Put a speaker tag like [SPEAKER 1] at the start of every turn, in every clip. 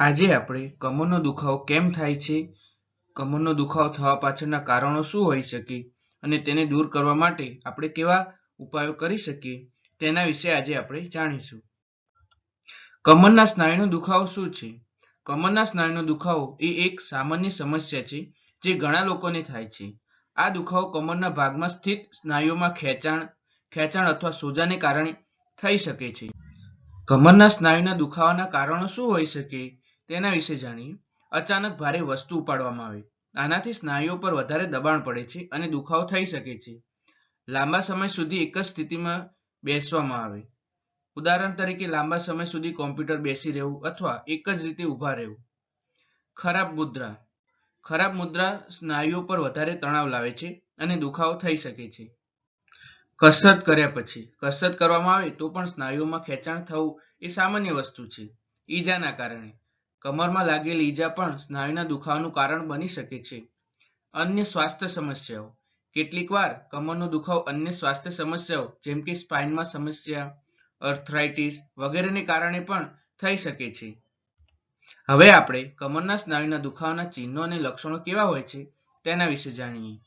[SPEAKER 1] આજે આપણે કમરનો દુખાવો કેમ થાય છે? કમરનો દુખાવો થવા પાછળના કારણો શું હોઈ શકે? અને તેને દૂર કરવા માટે આપણે કેવા ઉપાયો કરી શકીએ? તેના વિશે આજે આપણે જાણીશું. કમરના સ્નાયુનો દુખાવો શું છે? કમરના સ્નાયુનો દુખાવો એ એક સામાન્ય સમસ્યા છે જે ઘણા લોકોને થાય છે. આ દુખાવો કમરના ભાગમાં સ્થિત સ્નાયુઓમાં ખેંચાણ ખેંચાણ અથવા સોજાને કારણે થઈ શકે છે. કમરના સ્નાયુના દુખાવાના કારણો શું હોઈ શકે? તેના વિશે જાણીએ. અચાનક ભારે વસ્તુ ઉપાડવામાં આવે. આનાથી સ્નાયુઓ પર વધારે દબાણ પડે છે અને દુખાવો થઈ શકે છે. લાંબા સમય સુધી એક જ સ્થિતિમાં બેસવામાં આવે. ઉદાહરણ તરીકે, લાંબા સમય સુધી કોમ્પ્યુટર બેસી રહેવું અથવા એક જ રીતે ઊભા રહેવું. ખરાબ મુદ્રા. ખરાબ મુદ્રા સ્નાયુઓ પર વધારે તણાવ લાવે છે અને દુખાવો થઈ શકે છે. કસરત કર્યા પછી. કસરત કરવામાં આવે તો પણ સ્નાયુઓમાં ખેંચાણ થવું એ સામાન્ય વસ્તુ છે. ઈજાના કારણે. કમરમાં લાગેલી ઈજા પણ સ્નાયુના દુખાવાનું કારણ બની શકે છે. અન્ય સ્વાસ્થ્ય સમસ્યાઓ. કેટલીકવાર કમરનો દુખાવો અન્ય સ્વાસ્થ્ય સમસ્યાઓ, જેમ કે સ્પાઇનમાં સમસ્યા, અર્થરાઇટિસ વગેરેને કારણે પણ થઈ શકે છે. હવે આપણે કમરના સ્નાયુના દુખાવાના ચિહ્નો અને લક્ષણો કેવા હોય છે તેના વિશે જાણીએ.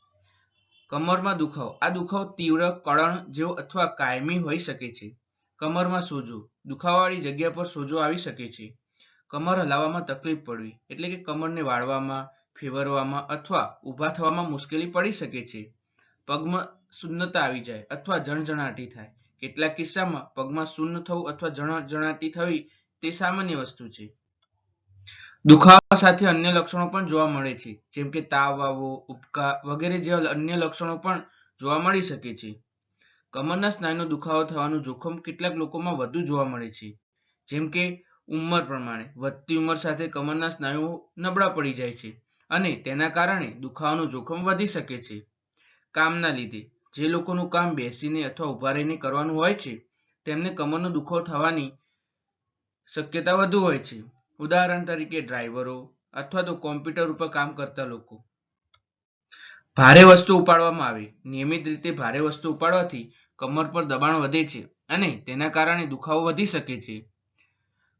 [SPEAKER 1] કમરમાં દુખાવો. આ દુખાવો તીવ્ર, કળણ જેવો અથવા કાયમી હોઈ શકે છે. કમરમાં સોજો. દુખાવાવાળી જગ્યા પર સોજો આવી શકે છે. કમર હલાવવામાં તકલીફ પડવી, એટલે કે કમરને વાળવામાં, ફેવરવામાં અથવા ઊભા થવામાં મુશ્કેલી પડી શકે છે. પગમાં શૂન્યતા આવી જાય અથવા જણજણાટી થાય. કેટલાક કિસ્સામાં પગમાં શૂન્ય થવું અથવા જણજણાટી થવી તે સામાન્ય વસ્તુ છે. દુખાવા સાથે અન્ય લક્ષણો પણ જોવા મળે છે, જેમ કે તાવ આવવો ઉબકા વગેરે જેવા અન્ય લક્ષણો પણ જોવા મળી શકે છે. કમરના સ્નાયુનો દુખાવો થવાનું જોખમ કેટલાક લોકોમાં વધુ જોવા મળે છે, જેમ કે ઉંમર પ્રમાણે. વધતી ઉંમર સાથે કમરના સ્નાયુઓ નબળા પડી જાય છે અને તેના કારણે દુખાવાનું જોખમ વધી શકે છે. કામના લીધે જે લોકોનું કામ બેસીને અથવા ઊભા રહીને કરવાનું હોય છે, તેમને કમરનો દુખાવો થવાની શક્યતા વધુ હોય છે. ઉદાહરણ તરીકે ડ્રાઈવરો અથવા તો કોમ્પ્યુટર ઉપર કામ કરતા લોકો. ભારે વસ્તુ ઉપાડવામાં આવે. નિયમિત રીતે ભારે વસ્તુ ઉપાડવાથી કમર પર દબાણ વધે છે અને તેના કારણે દુખાવો વધી શકે છે.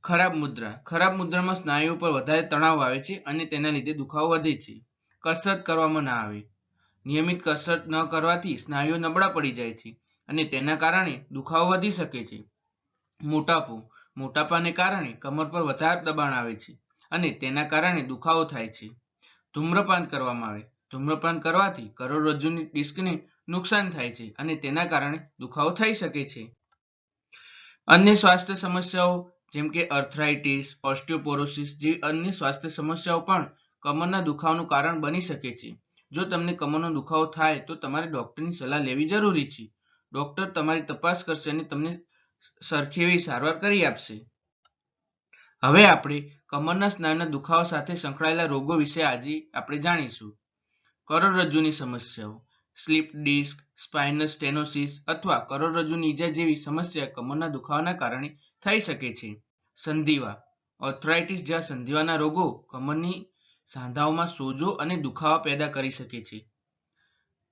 [SPEAKER 1] ખરાબ મુદ્રા. ખરાબ મુદ્રામાં સ્નાયુઓ પર વધારે તણાવ આવે છે અને તેના લીધે દુખાવો વધે છે. કસરત કરવામાં ના આવે. નિયમિત કસરત ન કરવાથી સ્નાયુઓ નબળા પડી જાય છે અને તેના કારણે દુખાવો વધી શકે છે. મોટાપો. મોટાપાને કારણે કમર પર વધારે દબાણ આવે છે અને તેના કારણે દુખાવો થાય છે. ધૂમ્રપાન કરવામાં આવે. ધૂમ્રપાન કરવાથી કરોડરજ્જુની ડિસ્કને નુકસાન થાય છે અને તેના કારણે દુખાવો થઈ શકે છે. અન્ય સ્વાસ્થ્ય સમસ્યાઓ. જેમ કે અર્થરાઇટિસ ઓસ્ટિયોપોરોસિસ જેવી અન્ય સ્વાસ્થ્ય સમસ્યાઓ પણ કમરના દુખાવાનું કારણ બની શકે છે. જો તમને કમરનો દુખાવો થાય, તો તમારે ડોક્ટરની સલાહ લેવી જરૂરી છે. ડોક્ટર તમારી તપાસ કરશે અને તમને સરખી એવી સારવાર કરી આપશે. હવે આપણે કમરના સ્નાયુના દુખાવા સાથે સંકળાયેલા રોગો વિશે આજે આપણે જાણીશું. કરોડરજ્જુની સમસ્યાઓ. સ્લીપ ડિસ્ક, સ્પાઇનલ સ્ટેનોસિસ અથવા કરોડરજ્જુની ઈજા જેવી સમસ્યા કમરના દુખાવાના કારણે થઈ શકે છે. સંધિવા. ઓથરાઇટિસ જેવા સંધિવાના રોગો કમરની સાંધાઓમાં સોજો અને દુખાવા પેદા કરી શકે છે.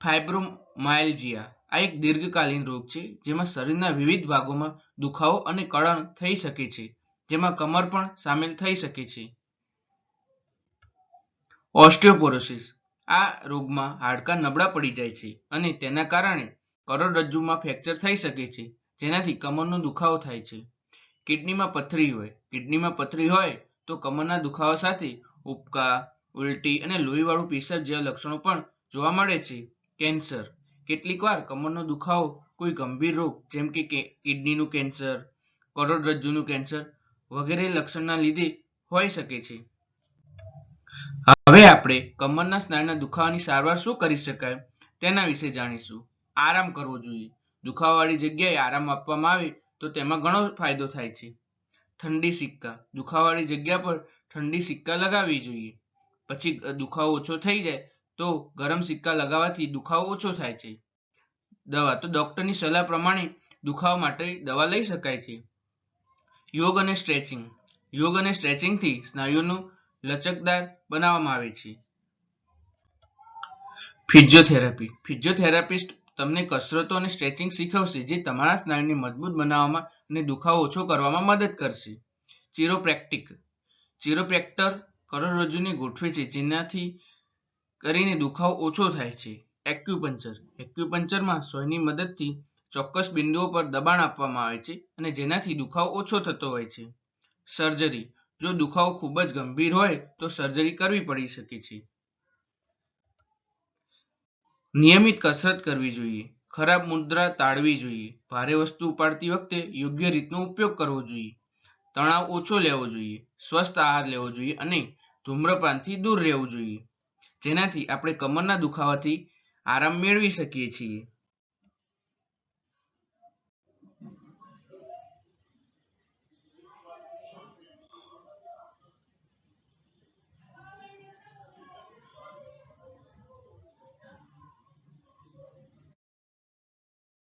[SPEAKER 1] ફાઇબ્રોમાયલ્જિયા. આ એક દીર્ઘકાલીન રોગ છે, જેમાં શરીરના વિવિધ ભાગોમાં દુખાવો અને કળણ થઈ શકે છે, જેમાં કમર પણ સામેલ થઈ શકે છે. ઓસ્ટિયોપોરોસિસ. આ રોગમાં હાડકાં નબળા પડી જાય છે અને તેના કારણે કરોડરજ્જુમાં ફ્રેક્ચર થઈ શકે છે, જેનાથી કમરનો દુખાવો થાય છે. કિડનીમાં પથરી હોય, કિડનીમાં પથરી હોય તો કમરના દુખાવા સાથે ઉબકા, ઉલટી અને લોહીવાળું પેશાબ જેવા લક્ષણો પણ જોવા મળે છે. કેન્સર. કેટલીકવાર કમરનો દુખાવો કોઈ ગંભીર રોગ, જેમ કે કિડનીનું કેન્સર, કરોડરજ્જુનું કેન્સર વગેરે લક્ષણના લીધે હોઈ શકે છે. હવે આપણે કમરના સ્નાયુના દુખાવાની સારવાર શું કરી શકાય તેના વિશે જાણીશું. આરામ કરવો જોઈએ. દુખાવાવાળી જગ્યાએ આરામ આપવામાં આવે તો તેમાં ઘણો ફાયદો થાય છે. ઠંડી સિક્કા. દુખાવાવાળી જગ્યા પર ઠંડી સિક્કા લગાવવી જોઈએ. પછી દુખાવો ઓછો થઈ જાય તો ગરમ સિક્કા લગાવવાથી દુખાવો ઓછો થાય છે. દવા. તો ડોક્ટરની સલાહ પ્રમાણે દુખાવા માટે દવા લઈ શકાય છે. યોગ અને સ્ટ્રેચિંગ. યોગ અને સ્ટ્રેચિંગથી સ્નાયુઓનું લચકદાર બનાવવામાં આવે છે. ફિઝિયોથેરાપી ફિઝિયોથેરાપિસ્ટ તમને કસરતો અને સ્ટ્રેચિંગ શીખવશે, જે તમારા સ્નાયુને મજબૂત બનાવવામાં અને દુખાવો ઓછો કરવામાં મદદ કરશે. ચિરોપ્રેક્ટિક. ચિરોપ્રેક્ટર કરોડરજ્જુને ગોઠવે છે, જેનાથી કરીને દુખાવો ઓછો થાય છે. એક્યુપંચર એક્યુપંચરમાં સોયની મદદથી ચોક્કસ બિંદુઓ પર દબાણ આપવામાં આવે છે અને જેનાથી દુખાવો ઓછો થતો હોય છે. સર્જરી. જો દુખાવો ખૂબ જ ગંભીર હોય તો સર્જરી કરવી પડી શકે છે. નિયમિત કસરત કરવી જોઈએ, ખરાબ મુદ્રા ટાળવી જોઈએ, ભારે વસ્તુ ઉપાડતી વખતે યોગ્ય રીતનો ઉપયોગ કરવો જોઈએ, તણાવ ઓછો લેવો જોઈએ, સ્વસ્થ આહાર લેવો જોઈએ અને ધૂમ્રપાનથી દૂર રહેવું જોઈએ. જેનાથી આપણે કમરના દુખાવાથી આરામ મેળવી શકીએ છીએ.